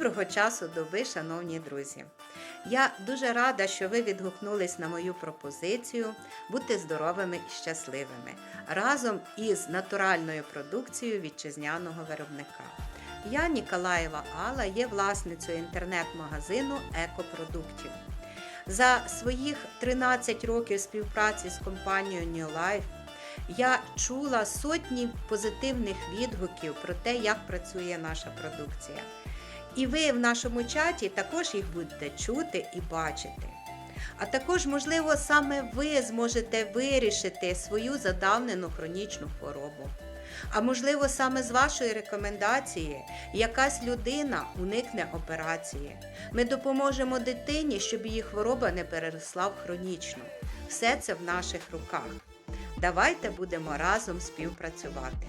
Доброго часу доби, шановні друзі! Я дуже рада, що ви відгукнулись на мою пропозицію бути здоровими і щасливими разом із натуральною продукцією вітчизняного виробника. Я Ніколаєва Алла є власницею інтернет-магазину екопродуктів. За своїх 13 років співпраці з компанією New Life я чула сотні позитивних відгуків про те, як працює наша продукція. І ви в нашому чаті також їх будете чути і бачити. А також, можливо, саме ви зможете вирішити свою задавнену хронічну хворобу. А можливо, саме з вашої рекомендації якась людина уникне операції. Ми допоможемо дитині, щоб її хвороба не переросла в хронічну. Все це в наших руках. Давайте будемо разом співпрацювати.